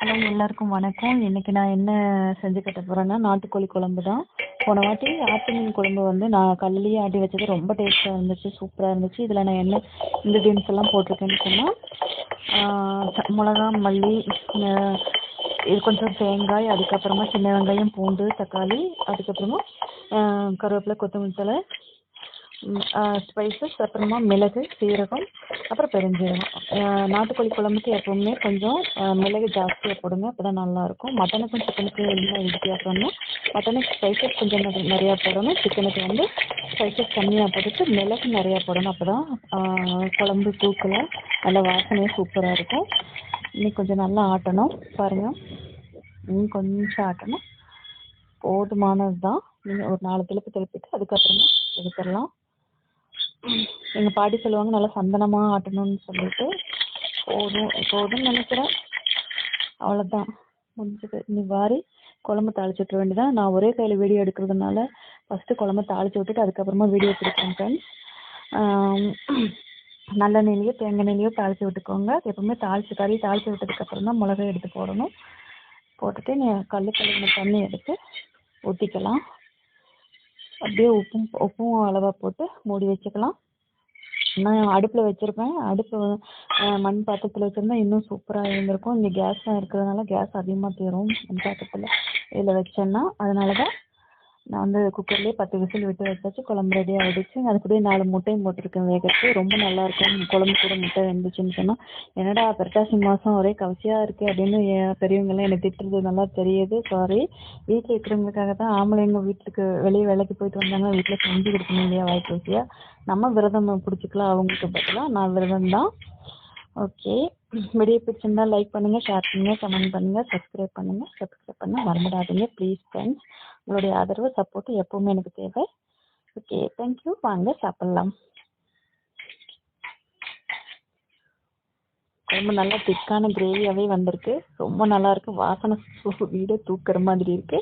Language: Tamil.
ஹலோ எல்லாருக்கும் வணக்கம். இன்னைக்கு நான் என்ன செஞ்சு கட்ட போறேன்னா நாட்டுக்கோழி குழம்பு தான். போன வாட்டி ஆட்டு மீன் குழம்பு வந்து நான் கல்லுலேயே ஆட்டி வச்சது. ரொம்ப டேஸ்ட்டாக இருந்துச்சு சூப்பராக இருந்துச்சு. இதில் நான் என்ன இன்க்ரீடியன்ஸ் எல்லாம் போட்டிருக்கேன்னு சொன்னால் மிளகா மல்லி இது கொஞ்சம் தேங்காய் அதுக்கப்புறமா சின்ன வெங்காயம் பூண்டு தக்காளி அதுக்கப்புறமா கருவேப்பிலை கொத்தமல்லி தலை ஸ்பைசஸ் அப்புறமா மிளகு சீரகம் அப்புறம் பெருஞ்சீரகம். நாட்டுக்கோழி குழம்புக்கு எப்பவுமே கொஞ்சம் மிளகு ஜாஸ்தியாக போடுங்க அப்போ தான் நல்லாயிருக்கும். மட்டனுக்கும் சிக்கனுக்கும் என்ன வித்தியாசம்னா மட்டனுக்கு ஸ்பைசஸ் கொஞ்சம் நிறையா போடணும். சிக்கனுக்கு வந்து ஸ்பைசஸ் கம்மியாக போட்டுட்டு மிளகு நிறையா போடணும். அப்போ தான் குழம்பு தூக்கல நல்ல வாசனையாக சூப்பராக இருக்கும். இன்னும் கொஞ்சம் நல்லா ஆட்டணும் பாருங்கள் இன்னும் கொஞ்சம் ஆட்டணும். போதுமானது தான் நீங்கள் ஒரு நாலு திருப்பி திருப்பிட்டு அதுக்கப்புறமா எடுத்துடலாம். எங்கள் பாட்டி சொல்லுவாங்க நல்லா சந்தனமாக ஆட்டணும்னு சொல்லிட்டு. போதும் போதும்னு நினைக்கிறேன். அவ்வளோதான் முடிஞ்சது. நீ வாரி குழம்பு தாளிச்சு விட்டுற வேண்டியதான் நான் ஒரே கையில் வீடியோ எடுக்கிறதுனால ஃபஸ்ட்டு குழம்பு தாளிச்சு விட்டுட்டு அதுக்கப்புறமா வீடியோ பிடிக்கிறேன் ஃப்ரெண்ட்ஸ் நல்லெண்ணெயிலையோ தேங்காய் எண்ணெயிலையோ தாளிச்சு விட்டுக்கோங்க எப்பவுமே தாளிச்சு கறி தாளிச்சு விட்டதுக்கப்புறம் தான் மிளகாய் எடுத்து போடணும். போட்டுட்டு நீ கல் கழுவின தண்ணி எடுத்து ஊற்றிக்கலாம் அப்படியே உப்பும் உப்பும் அளவாக போட்டு மூடி வச்சுக்கலாம். நான் அடுப்பில் வச்சுருப்பேன். அடுப்பு மண் பாத்திரத்தில் வச்சுருந்தா இன்னும் சூப்பராக இருந்திருக்கும். இங்கே கேஸ்லாம் இருக்கிறதுனால கேஸ் அதிகமாக தீரும் மண் பாத்திரத்தில். இதில் வச்சேன்னா அதனால தான் நான் வந்து குக்கர்லேயே பத்து விசில் விட்டு வச்சாச்சு குழம்பு ரெடி ஆகிடுச்சு அது கூடயே நாலு முட்டையும் போட்டிருக்கேன் வேகத்துக்கு ரொம்ப நல்லாயிருக்கும் குழம்பு கூட முட்டை வெந்துச்சுன்னு சொன்னால் என்னடா புரட்டாசி மாதம் ஒரே கவசியாக இருக்குது அப்படின்னு என் பெரியவங்கெல்லாம் என்னை திட்டுறது நல்லா தெரியுது. சாரி வீட்டில் இருக்கிறவங்களுக்காக தான் ஆம்பளைங்க வீட்டுக்கு வெளியே வேலைக்கு போயிட்டு வந்தாங்கன்னா வீட்டில் செஞ்சு கொடுக்கணும் இல்லையா? வாய்ப்பு நம்ம விரதம் பிடிச்சிக்கலாம். அவங்களுக்கு பதிலாக நான் விரதம் தான் ஓகே வீடியோ பிடிச்சிருந்தா லைக் பண்ணுங்கள் ஷேர் பண்ணுங்கள் கமெண்ட் பண்ணுங்கள் சப்ஸ்கிரைப் பண்ணுங்க சப்ஸ்கிரைப் பண்ண மறந்துடாதீங்க ப்ளீஸ் ஃப்ரெண்ட்ஸ் உங்களுடைய ஆதரவு சப்போர்ட் எப்பவுமே எனக்கு தேவை. ஓகே தேங்க்யூ வாங்க சாப்பிட்லாம். ரொம்ப நல்லா திக்கான கிரேவியாகவே வந்திருக்கு. ரொம்ப நல்லா இருக்கு. வாசனை வீடே தூக்குற மாதிரி இருக்கு.